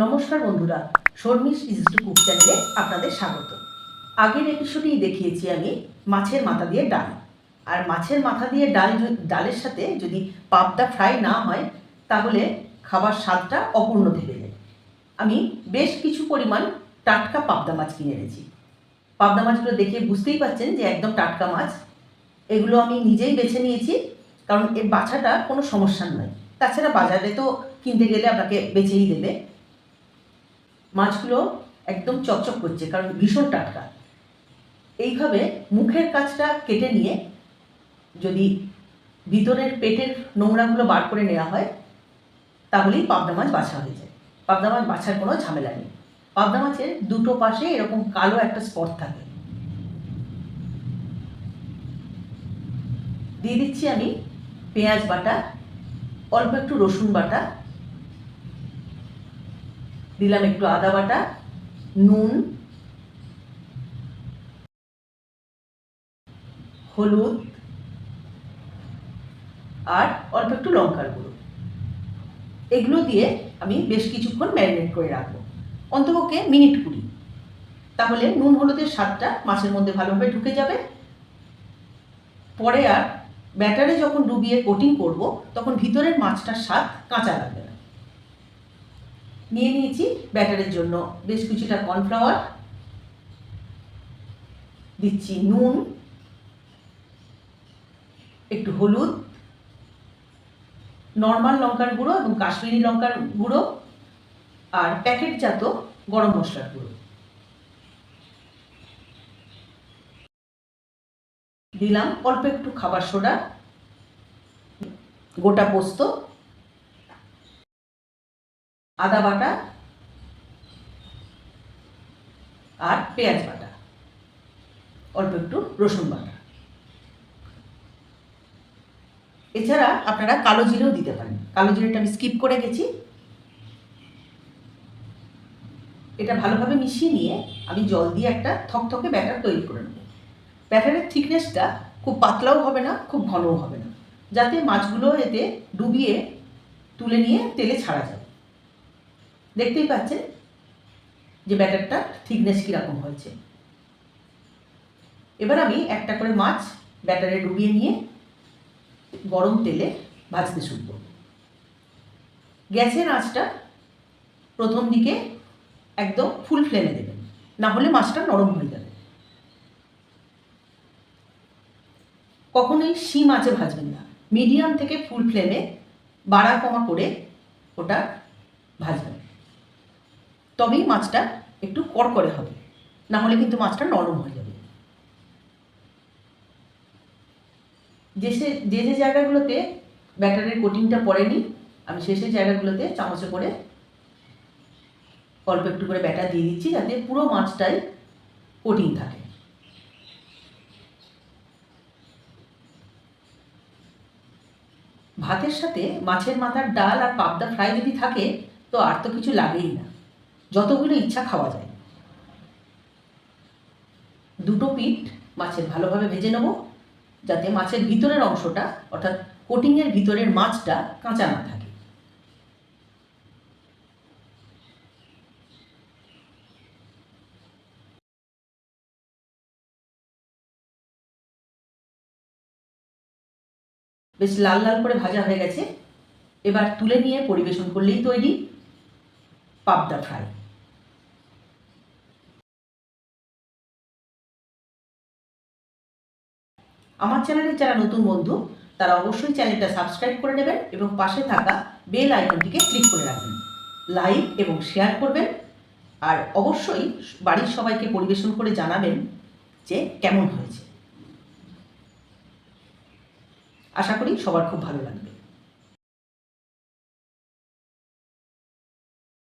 নমস্কার বন্ধুরা, Sharmi's is cook চ্যানেলে আপনাদের স্বাগত। আগের এপিসোডেই দেখিয়েছি আমি মাছের মাথা দিয়ে ডাল। আর মাছের মাথা দিয়ে ডাল ডালের সাথে যদি পাবদা ফ্রাই না হয়, তাহলে খাবার স্বাদটা অপূর্ণ থেকে যায়। আমি বেশ কিছু পরিমাণ টাটকা পাবদা মাছ কিনে এনেছি। পাবদা মাছগুলো দেখে বুঝতেই পাচ্ছেন যে একদম টাটকা মাছ। এগুলো আমি নিজেই বেছে নিয়েছি, কারণ এর বাছাটা কোনো সমস্যা নয়। তাছাড়া বাজারে তো কিনতে গেলে আপনাকে বেছেই দেবে। মাছগুলো একদম চকচক করছে, কারণ ভীষণ টাটকা। এইভাবে মুখের কাছটা কেটে নিয়ে যদি ভিতরের পেটের নোংরাগুলো বার করে নেওয়া হয়, তাহলেই পাবদা মাছ বাছা হয়ে যায়। পাবদা মাছ বাছার কোনো ঝামেলা নেই। পাবদা মাছের দুটো পাশে এরকম কালো একটা স্পট থাকে। দিয়ে দিচ্ছি আমি পেঁয়াজ বাটা, অল্প একটু রসুন বাটা দিলাম একটু আদা বাটা, নুন, হলুদ, আর অল্প একটু লঙ্কার গুঁড়ো। এগুলো দিয়ে আমি বেশ কিছুক্ষণ ম্যারিনেট করে রাখব। অন্তপক্ষে মিনিট কুড়ি। তাহলে নুন হলুদের স্বাদটা মাছের মধ্যে ভালোভাবে ঢুকে যাবে। পরে আর ব্যাটারে যখন ডুবিয়ে কোটিং করব, তখন ভিতরের মাছটার স্বাদ কাঁচা লাগবে না। নিয়ে নিয়েছি ব্যাটারের জন্য। বেশ কিছুটা কর্নফ্লাওয়ার। দিচ্ছি নুন। একটু হলুদ। নর্মাল লঙ্কার গুঁড়ো এবং কাশ্মীরি লঙ্কার গুঁড়ো। আর প্যাকেটজাত গরম মশলার গুঁড়ো। দিলাম অল্প একটু খাবার সোডা। গোটা পোস্ত। আদা বাটা আর পেঁয়াজ বাটা। অল্প একটু রসুন বাটা। এছাড়া আপনারা কালো জিরেও দিতে পারেন। কালো জিরেটা আমি স্কিপ করে গেছি। এটা ভালোভাবে মিশিয়ে নিয়ে আমি জল দিয়ে একটা থকথকে ব্যাটার তৈরি করে নেব। ব্যাটারের থিকনেসটা খুব পাতলাও হবে না, খুব ঘনও হবে না। যাতে মাছগুলো এতে ডুবিয়ে তুলে নিয়ে তেলে ছাড়া যায়। দেখতেই পাচ্ছেন যে ব্যাটারটা থিকনেস কীরকম হয়েছে। এবার আমি একটা করে মাছ ব্যাটারে ডুবিয়ে নিয়ে গরম তেলে ভাজতে শুরু করব গ্যাসের আঁচটা প্রথম দিকে একদম ফুল ফ্লেমে দেবেন, না হলে মাছটা নরম হয়ে যাবে। কখনোই শিম আঁচে ভাজবেন না মিডিয়াম থেকে ফুল ফ্লেমে বাড়া কমা করে ওটা ভাজবেন। তবেই মাছটা একটু কড়কড়ে হবে। না হলে কিন্তু মাছটা নরম হয়ে যাবে। যে যে যে জায়গাগুলোতে ব্যাটারের কোটিংটা পড়েনি, আমি সে সেই জায়গাগুলোতে চামচে করে অল্প একটু করে ব্যাটার দিয়ে দিচ্ছি যাতে পুরো মাছটাই কোটিং থাকে। ভাতের সাথে মাছের মাথার ডাল আর পাবদা ফ্রাই যদি থাকে, তো আর তো কিছু লাগেই না। যতগুলো ইচ্ছা খাওয়া যায়। দুটো পিঠ মাছের ভালোভাবে ভেজে নেব, যাতে মাছের ভিতরের অংশটা, অর্থাৎ কোটিংয়ের ভিতরের মাছটা কাঁচা না থাকে। বেশ লাল লাল করে ভাজা হয়ে গেছে। এবার তুলে নিয়ে পরিবেশন করলেই তৈরি পাবদা ফ্রাই। আমার চ্যানেলে যারা নতুন বন্ধু, তারা অবশ্যই চ্যানেলটা সাবস্ক্রাইব করে নেবেন এবং পাশে থাকা বেল আইকনটিকে ক্লিক করে রাখবেন। লাইক এবং শেয়ার করবেন আর অবশ্যই বাড়ির সবাইকে পরিবেশন করে জানাবেন যে কেমন হয়েছে। আশা করি সবার খুব ভালো লাগবে।